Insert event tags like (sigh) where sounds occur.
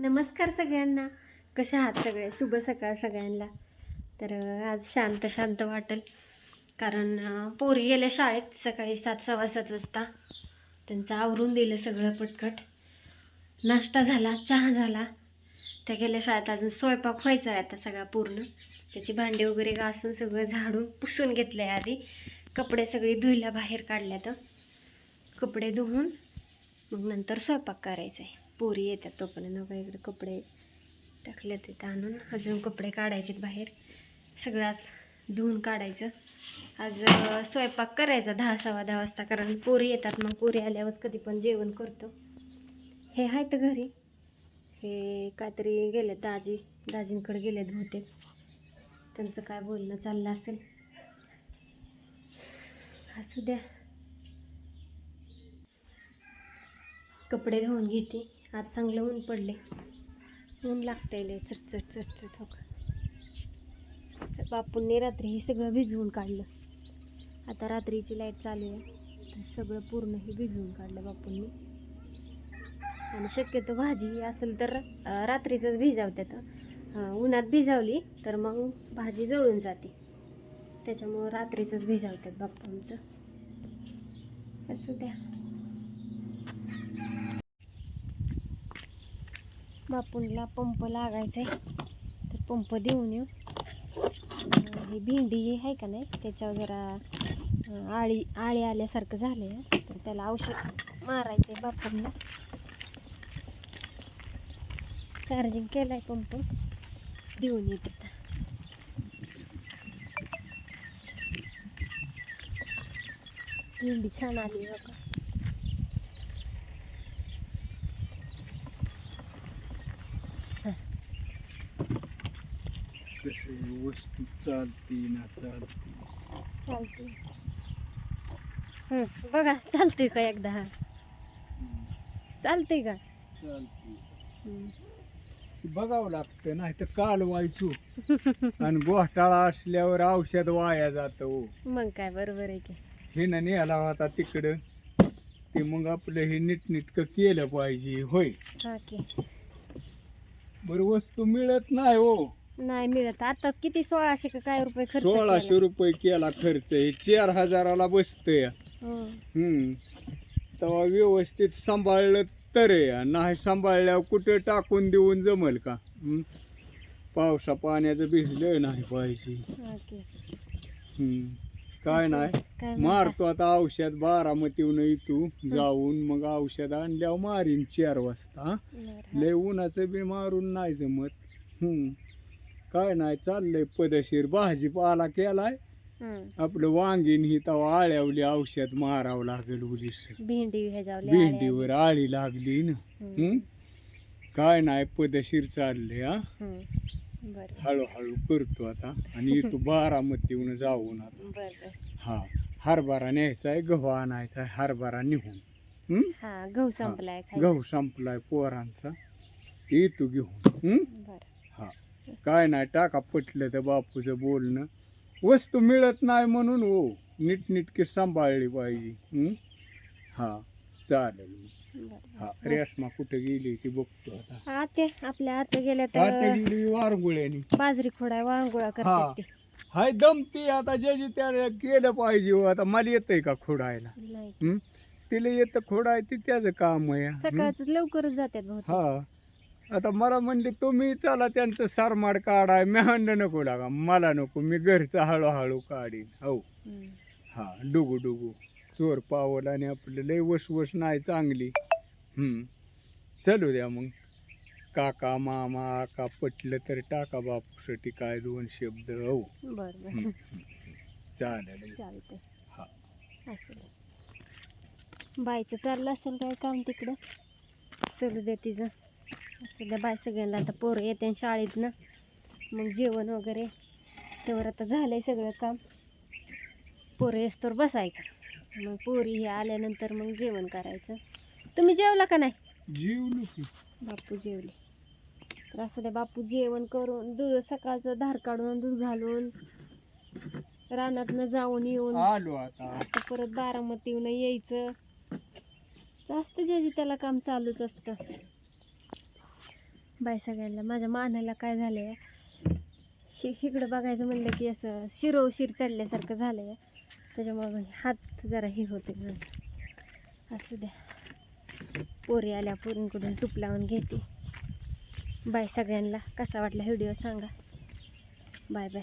नमस्कार सगळ्यांना. कशा आहात सगळे? शुभ सकाळ सगळ्यांना. तर आज शांत शांत वाटेल. कारण पोरी गेल्या शाळेत सकाळी सात सव्वा सात वाजता. त्यांचं आवरून दिलं सगळं पटकट. नाश्ता झाला चहा झाला. त्या गेल्या शाळेत अजून स्वयंपाक व्हायचा आहे आता सगळा पूर्ण. त्याची भांडी वगैरे घासून सगळं झाडून पुसून घेतलं आहे आधी. कपडे सगळे धुईला बाहेर काढल्यात. कपडे धुवून मग नंतर स्वयंपाक करायचा आहे पोरी येतात तोपर्यंत नका इकडे कपडे टाकलेत तिथं आणून. अजून कपडे काढायचे बाहेर. सगळं धुवून काढायचं. आज स्वयंपाक करायचा दहा सव्वा दहा वाजता कारण पोरी येतात. मग पोरी आल्यावर कधी पण जेवण करतो. हे आहेत घरी. हे काहीतरी गेले दाजी. दाजींकडे गेलेत बहुतेक. त्यांचं काय बोलणं चाललं असेल. असू द्या. कपडे धुवून घेते. आज चांगलं ऊन पडले. ऊन लागतंय लय चटचट चटचट हो बापूंनी रात्री हे सगळं भिजवून काढलं. आता रात्रीची लाइट चालू आहे तर सगळं पूर्ण हे भिजवून काढलं बापूंनी. आणि शक्यतो भाजी असेल तर रात्रीचंच भिजावतात उन्हात भिजावली तर मग भाजी जळून जाते. त्याच्यामुळं रात्रीचंच भिजावतात बापूंचं. असू द्या. बापूंला पंप लागायचा आहे तर पंप देऊन येऊ. ही भेंडी आहे का नाही त्याच्यावर जरा आळी आळी आल्यासारखं झालं आहे तर त्याला औषध मारायचं आहे बापूंना. चार्जिंग केलं आहे पंप. देऊन येते भेंडी छान आली बघा. कसे वस्तू चालती ना चालती. चालते. हं, बघा चालते का एकदा? हा. चालते का? चालती. हं. बघावं लागतं नाही तर काल व्हायचो. (laughs) आणि घोटाळा असल्यावर औषध वाया जात हो. मग काय बरोबर आहे की. हे ना नेला होता तिकडं. ते मग आपलं हे नीटनीटकं केलं पाहिजे होय. हा की. बरं वस्तू मिळत नाही हो. नाही मिळत आता किती सोळाशे का काय रुपये खर्च सोळाशे? रुपये केला खर्च हे चार हजाराला बसतंय हं. हम्म तेव्हा व्यवस्थित सांभाळलं तर आहे. नाही सांभाळल्यावर कुठं टाकून देऊन जमल का हम्म? पावसा पाण्याचं भिजलं नाही पाहिजे. हम्म. काय नाही काय? मारतो आता औषध बारामतीहून इथू जाऊन मग औषध आणल्यावर मारीन चार वाजता? बरं. लय उन्हाचं बी मारून नाही जमत हम्म काय नाही चाललंय पदशीर. भाजीपाला केलाय. आपलं वांगीन ही तवा आळ्यावली औषध मारावं लागेल उलीस भेंडी ह्याच्यावर भेंडीवर आळी लागली ना. हं? काय नाही पदशीर चालले हा. हळूहळू करतो आता आणि (laughs) तू बारामतीहून जाऊन आता. हा हरभरा न्यायचा आहे गहू आणायचा आहे हरभरा निघून. गहू संपलाय. गहू संपलाय पोरांचा. येतो घेऊन. काय नाही टाका पटलं तर बापूचं बोलणं वस्तू मिळत नाही म्हणून हो नीटनीटकी सांभाळली पाहिजे हं? हा चालेल हा. रेशमा कुठे गेली ती बघतो आता आते आपल्या आते गेल्या आता तर गेली वारगुळ्यानी बाजरी खोडा वाळगोळा हा. करतात ते हाय दमती आता ज्याची त्याला केलं पाहिजे हो. आता मला येतंय का खोडायला नाही हं? तिला येतं खोडाय ते त्याचं काम आहे हं? सकाळच लवकरच जातात बहुतेक हा आता मला म्हणले तुम्ही चला त्यांचं सारमाड काढाय मी म्हणलं नको लागा मला नको मी घरचं हळूहळू काढीन. हो. हं. डुगू डुगू. चोर पावल आणि आपलं लय वसवस नाही चांगली. हम्म. चलू द्या मग. काका मामा आका पटलं तर टाका बापूसाठी काय दोन शब्द. हो. बरं. चालेल. हा. बायचं चाललं असेल काय काम तिकडं? चलू दे तिचं. असं द्या बाय सगळ्यांना आता पोरं येते शाळेतनं मग जेवण वगैरे. तेव्हा आता झालंय सगळं काम. पोरं येस्तोर बसायचं. मग पोरी हे आल्यानंतर मग जेवण करायचं. तुम्ही जेवला का नाही? जीवलो बापू जेवले. तर असं द्या बापू जेवण करून दूध सकाळचं धार काढून दूध घालून रानातनं जाऊन येऊन आलो आता. आता परत बारामतीहून यायचं. जास्त ज्याची त्याला काम चालूच असतं. बाय सगळ्यांना. माझ्या मानाला काय झालं आहे शि इकडं बघायचं म्हणलं की असं शिरो शिर चढल्यासारखं झालं आहे त्याच्यामुळं हात जरा हे होते माझं. असू द्या. पोरी आल्या पोरींकडून टूप लावून घेते. बाय सगळ्यांना. कसा वाटला व्हिडिओ सांगा. Bye bye.